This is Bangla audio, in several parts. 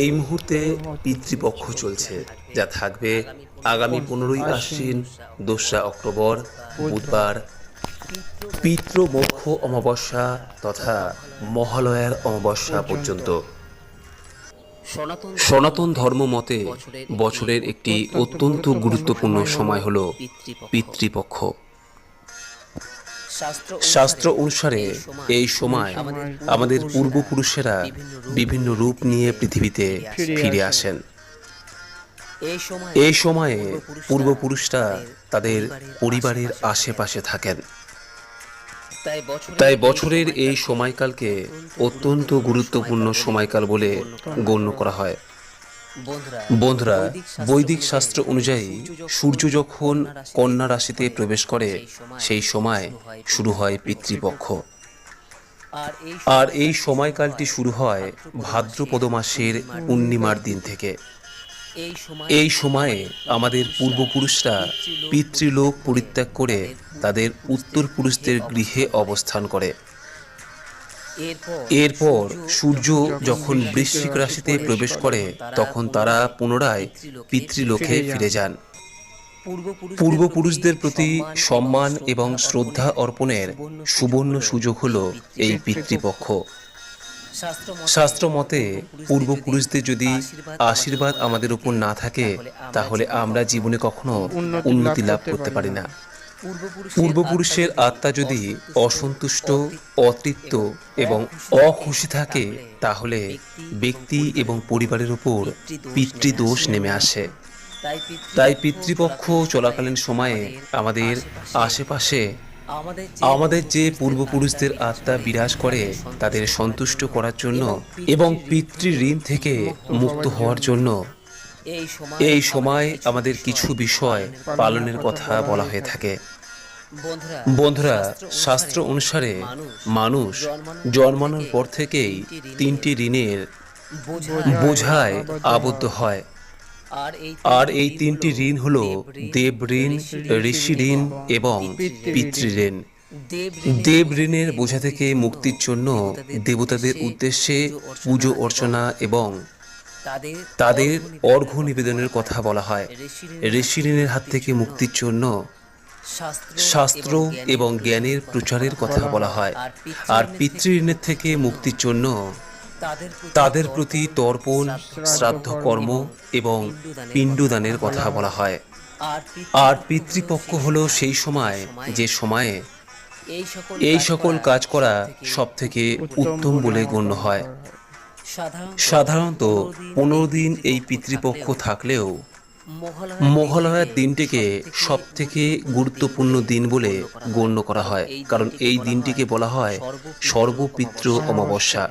এই মুহূর্তে পিতৃপক্ষ চলছে, যা থাকবে আগামী পনেরোই আশ্বিন, দোসরা অক্টোবর, বুধবার। পিতৃমোক্ষ অমাবস্যা তথা মহালয়ার অমাবস্যা পর্যন্ত। সনাতন সনাতন ধর্ম মতে, বছরের একটি অত্যন্ত গুরুত্বপূর্ণ সময় হল পিতৃপক্ষ। শাস্ত্র অনুসারে এই সময় আমাদের পূর্বপুরুষেরা বিভিন্ন রূপ নিয়ে পৃথিবীতে ফিরে আসেন। এই সময়ে পূর্বপুরুষরা তাদের পরিবারের আশেপাশে থাকেন। তাই বছরের এই সময়কালকে অত্যন্ত গুরুত্বপূর্ণ সময়কাল বলে গণ্য করা হয়। বন্ধুরা বৈদিক শাস্ত্র অনুযায়ী সূর্য যখন কন্যা রাশিতে প্রবেশ করে সেই সময় শুরু হয় পিতৃপক্ষ। আর এই সময়কালটি শুরু হয় ভাদ্রপদ মাসের পূর্ণিমার দিন থেকে। এই এই সময়ে আমাদের পূর্বপুরুষরা পিতৃলোক পরিত্যাগ করে তাদের উত্তর পুরুষদের গৃহে অবস্থান করে। এরপর সূর্য যখন বৃশ্চিক রাশিতে প্রবেশ করে তখন তারা পুনরায় পিতৃলোকে ফিরে যান। পূর্বপুরুষদের প্রতি সম্মান এবং শ্রদ্ধা অর্পণের সুবর্ণ সুযোগ হল এই পিতৃপক্ষ। শাস্ত্র মতে পূর্বপুরুষদের যদি আশীর্বাদ আমাদের উপর না থাকে তাহলে আমরা জীবনে কখনো উন্নতি লাভ করতে পারি না। পূর্বপুরুষের আত্মা যদি অসন্তুষ্ট অতৃপ্ত এবং অখুশি থাকে তাহলে ব্যক্তি এবং পরিবারের উপর পিতৃদোষ নেমে আসে। তাই পিতৃপক্ষ চলাকালীন সময়ে আমাদের আশেপাশে আমাদের যে পূর্বপুরুষদের আত্মা বিরাজ করে তাদের সন্তুষ্ট করার জন্য এবং পিতৃ ঋণ থেকে মুক্ত হওয়ার জন্য এই সময় আমাদের কিছু বিষয় পালনের কথা বলা হয়ে থাকে। বন্ধুরা শাস্ত্র অনুসারে মানুষ জন্মানোর পর থেকেই তিনটি ঋণের বোঝায় আবদ্ধ হয়। আর এই তিনটি ঋণ হল দেব ঋণ ঋষি ঋণ এবং পিতৃ ঋণ। দেব ঋণের বোঝা থেকে মুক্তির জন্য দেবতাদের উদ্দেশ্যে পুজো অর্চনা এবং তাদের অর্ঘ্য নিবেদনের কথা বলা হয়। ঋষি ঋণের হাত থেকে মুক্তির জন্য শাস্ত্র এবং জ্ঞানের প্রচারের কথা বলা হয়। আর পিতৃ ঋণের থেকে মুক্তির জন্য তাদের প্রতি তর্পণ শ্রাদ্ধ কর্ম এবং পিণ্ডদানের কথা বলা হয়। আর পিতৃপক্ষ হল সেই সময় যে সময়ে এই সকল কাজ করা সব থেকে উত্তম বলে গণ্য হয়। সাধারণত পনেরো দিন এই পিতৃপক্ষ থাকলেও মহালয়ার দিনটিকে সব থেকে গুরুত্বপূর্ণ দিন বলে গণ্য করা হয়, কারণ এই দিনটিকে বলা হয় সর্বপিতৃ অমাবস্যা।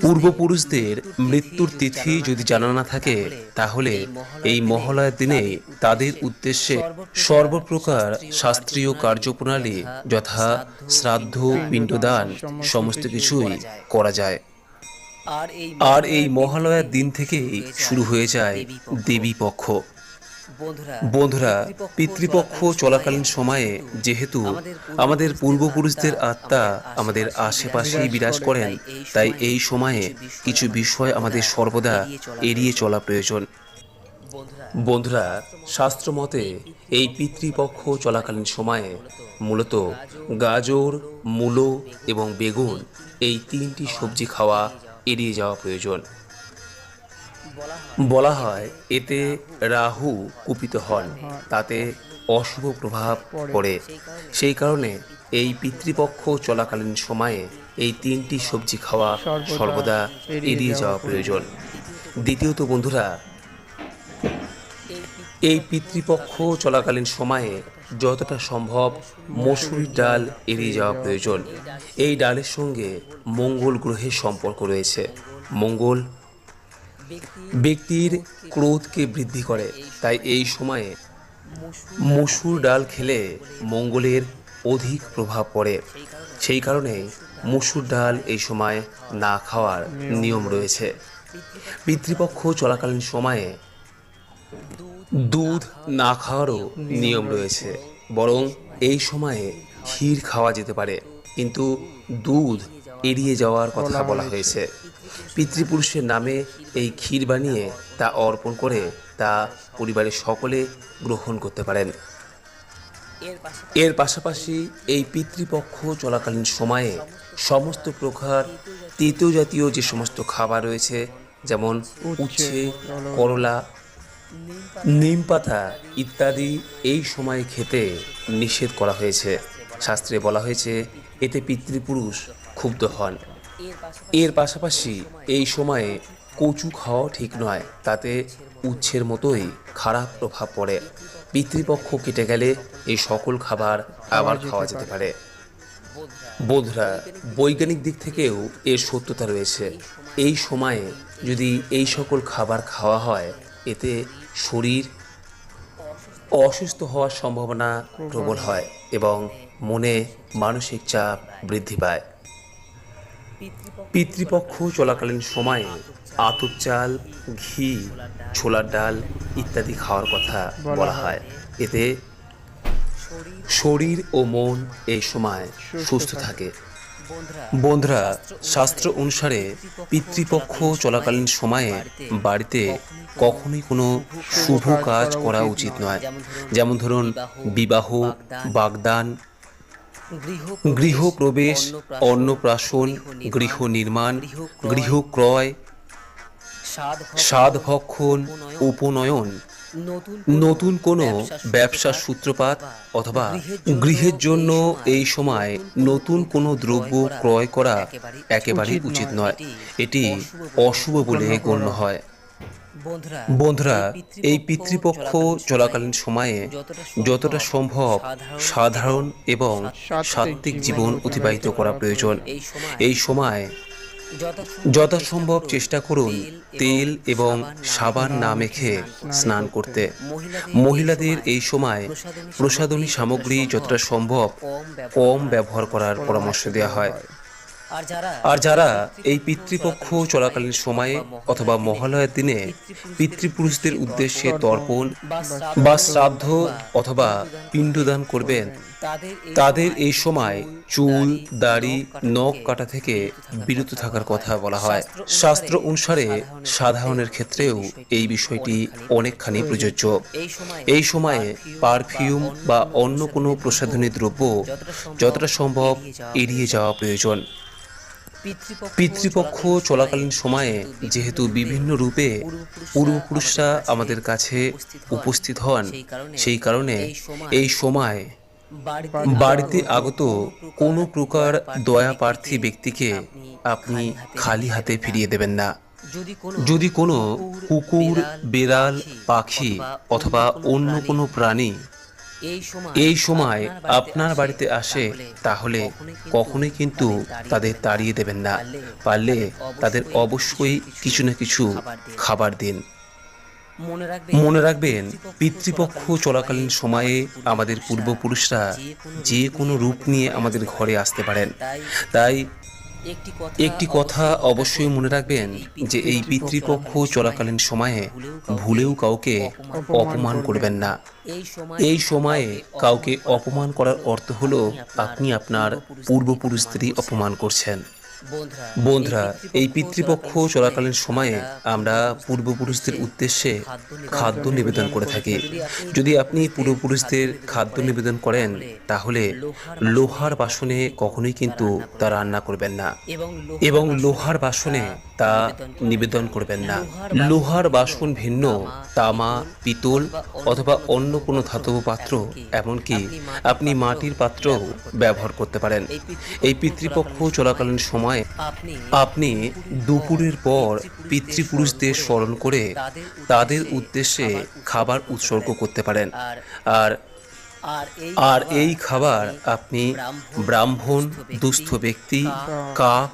পূর্বপুরুষদের মৃত্যুর তিথি যদি জানা না থাকে, তাহলে এই মহালয়ার দিনে তাদের উদ্দেশ্যে সর্বপ্রকার শাস্ত্রীয় কার্যপ্রণালী যথা শ্রাদ্ধ, পিণ্ডদান সমস্ত কিছুই করা যায়। আর এই মহালয়ার দিন থেকেই শুরু হয়ে যায় দেবী পক্ষ বন্ধুরা পিতৃপক্ষ চলাকালীন সময়ে যেহেতু আমাদের পূর্বপুরুষদের আত্মা আমাদের আশেপাশেই বিরাজ করেন তাই এই সময়ে কিছু বিষয় আমাদের সর্বদা এড়িয়ে চলা প্রয়োজন। বন্ধুরা বন্ধুরা শাস্ত্র মতে এই পিতৃপক্ষ চলাকালীন সময়ে মূলত গাজর মূলো এবং বেগুন এই তিনটি সবজি খাওয়া এড়িয়ে যাওয়া প্রয়োজন। বলা হয়। এতে রাহু কুপিত হন তাতে অশুভ প্রভাব পড়ে। সেই কারণে এই পিতৃপক্ষ চলাকালীন সময়ে এই তিনটি সবজি খাওয়া সর্বদা এড়িয়ে যাওয়া প্রয়োজন। দ্বিতীয়ত বন্ধুরা এই এই পিতৃপক্ষ চলাকালীন সময়ে যতটা সম্ভব মসুরির ডাল এড়িয়ে যাওয়া প্রয়োজন। এই ডালের সঙ্গে মঙ্গল গ্রহের সম্পর্ক রয়েছে। মঙ্গল ব্যক্তির ক্রোধকে বৃদ্ধি করে, তাই এই সময়ে মসুর ডাল খেলে মঙ্গলের অধিক প্রভাব পড়ে। সেই কারণে মসুর ডাল এই সময় না খাওয়ার নিয়ম রয়েছে। পিতৃপক্ষ চলাকালীন সময়ে দুধ না খাওয়ারও নিয়ম রয়েছে। বরং এই সময়ে ক্ষীর খাওয়া যেতে পারে। কিন্তু দুধ এড়িয়ে যাওয়ার কথা বলা হয়েছে। পিতৃপুরুষের নামে এই ক্ষীর বানিয়ে তা অর্পণ করে তা পরিবারের সকলে গ্রহণ করতে পারেন। এর পাশাপাশি এই পিতৃপক্ষ চলাকালীন সময়ে সমস্ত প্রকার তৃতীয় জাতীয় যে সমস্ত খাবার রয়েছে, যেমন উচ্ছে, করলা নিম পাতা ইত্যাদি এই সময় খেতে নিষেধ করা হয়েছে। শাস্ত্রে বলা হয়েছে, এতে পিতৃপুরুষ ক্ষুব্ধ হন। এর পাশাপাশি এই সময়ে কচু খাওয়া ঠিক নয়, তাতে উচ্ছের মতোই খারাপ প্রভাব পড়ে। পিতৃপক্ষ কেটে গেলে এই সকল খাবার আবার খাওয়া যেতে পারে। বোধরা, বৈজ্ঞানিক দিক থেকেও এর সত্যতা রয়েছে। এই সময়ে যদি এই সকল খাবার খাওয়া হয়, এতে শরীর অসুস্থ হওয়ার সম্ভাবনা প্রবল হয় এবং মনে মানসিক চাপ বৃদ্ধি পায়। পিতৃপক্ষ চলাকালীন সময়ে আতপ চাল, ঘি, ছোলার ডাল ইত্যাদি খাওয়ার কথা বলা হয়। এতে শরীর ও মন এই সময় সুস্থ থাকে। বন্ধুরা শাস্ত্র অনুসারে পিতৃপক্ষ চলাকালীন সময়ে বাড়িতে কখনোই কোনো শুভ কাজ করা উচিত নয়। যেমন ধরুন বিবাহ বাগদান গৃহ গৃহ প্রবেশ অন্নপ্রাশন গৃহ নির্মাণ গৃহ ক্রয় স্বাদ স্বাদ ভক্ষণ উপনয়ন নতুন কোনো ব্যবসার সূত্রপাত অথবা গৃহের জন্য এই সময় নতুন কোনো দ্রব্য ক্রয় করা একেবারেই উচিত নয়। এটি অশুভ বলে গণ্য হয়। বন্ধুরা বন্ধুরা এই পিতৃপক্ষ চলাকালীন সময়ে যতটা সম্ভব সাধারণ এবং সাত্ত্বিক জীবন অতিবাহিত করা প্রয়োজন। এই সময় যথাসম্ভব চেষ্টা করুন তেল এবং সাবান না মেখে স্নান করতে। মহিলাদের এই সময় প্রসাধনী সামগ্রী যতটা সম্ভব কম ব্যবহার করার পরামর্শ দেওয়া হয়। আর যারা এই পিতৃপক্ষ চলাকালীন সময়ে অথবা মহালয়ার দিনে পিতৃপুরুষদের উদ্দেশ্যে তর্পণ বা শ্রাদ্ধ অথবা পিণ্ডদান করবেন তাদের এই সময় চুল দাড়ি নখ কাটা থেকে বিরত থাকার কথা বলা হয়। শাস্ত্র অনুসারে সাধারণের ক্ষেত্রেও এই বিষয়টি অনেকখানি প্রযোজ্য। এই সময়ে পারফিউম বা অন্য কোনো প্রসাধনী দ্রব্য যতটা সম্ভব এড়িয়ে যাওয়া প্রয়োজন। পিতৃপক্ষ চলাকালীন সময়ে যেহেতু বিভিন্ন রূপে পূর্বপুরুষরা আমাদের কাছে উপস্থিত হন। সেই কারণে এই সময় বাড়িতে আগত কোনো প্রকার দয়া প্রার্থী ব্যক্তিকে আপনি খালি হাতে ফিরিয়ে দেবেন না। যদি কোনো কুকুর বেড়াল পাখি অথবা অন্য কোনো প্রাণী এই সময় আপনার বাড়িতে আসে তাহলে কখনোই কিন্তু তাদের তাড়িয়ে দেবেন না। পারলে তাদের অবশ্যই কিছু না কিছু খাবার দিন। মনে রাখবেন পিতৃপক্ষ চলাকালীন সময়ে আমাদের পূর্বপুরুষরা যে কোনো রূপ নিয়ে আমাদের ঘরে আসতে পারেন। তাই একটি কথা অবশ্যই মনে রাখবেন যে এই পিতৃপক্ষ চলাকালীন সময়ে ভুলেও কাউকে অপমান করবেন না। এই সময়ে কাউকে অপমান করার অর্থ হলো আপনি আপনার পূর্বপুরুষদেরই অপমান করছেন। বন্ধুরা। এই পিতৃপক্ষ চলাকালীন সময়ে আমরা পূর্বপুরুষদের উদ্দেশ্যে খাদ্য নিবেদন করে। থাকি। যদি আপনি পূর্বপুরুষদের খাদ্য নিবেদন করেন তাহলে লোহার বাসনে কখনোই কিন্তু তা রান্না করবেন না। এবং লোহার বাসনে তা নিবেদন করবেন না। লোহার বাসন ভিন্ন তামা পিতল অথবা অন্য কোনো ধাতব পাত্র এমনকি আপনি মাটির পাত্রও ব্যবহার করতে পারেন। এই পিতৃপক্ষ চলাকালীন সময়ে আপনি আপনি দুপুরের পর পিতৃপুরুষদের স্মরণ করে তাদের উদ্দেশ্যে খাবার উৎসর্গ করতে পারেন। আর আর এই খাবার আপনি ব্রাহ্মণ দুস্থ ব্যক্তি কাক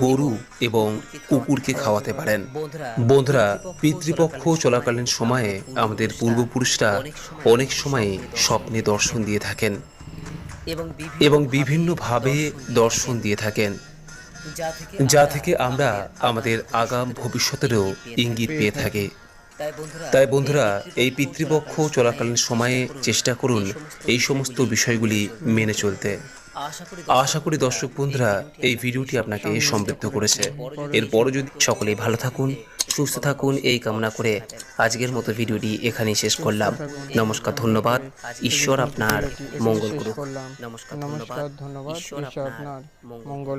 গরু এবং কুকুরকে খাওয়াতে পারেন। বন্ধুরা বন্ধুরা পিতৃপক্ষ চলাকালীন সময়ে আমাদের পূর্বপুরুষরা অনেক সময় স্বপ্নে দর্শন দিয়ে থাকেন এবং বিভিন্নভাবে দর্শন দিয়ে থাকেন। যা থেকে আমরা আমাদের আগাম ভবিষ্যতেরও ইঙ্গিত পেয়ে থাকি। তাই বন্ধুরা এই পিতৃপক্ষ চলাকালীন সময়ে চেষ্টা করুন এই সমস্ত বিষয়গুলি মেনে চলতে। আশা করি দর্শক বন্ধুরা এই ভিডিওটি আপনাকে সমৃদ্ধ করেছে। এরপরও যদি সকলেই ভালো থাকুন সুস্থ থাকুন এই কামনা করে আজকের মতো ভিডিওটি এখানেই শেষ করলাম। নমস্কার ধন্যবাদ। ঈশ্বর আপনার মঙ্গল নমস্কার নমস্কার ধন্যবাদ। ঈশ্বর আপনার মঙ্গল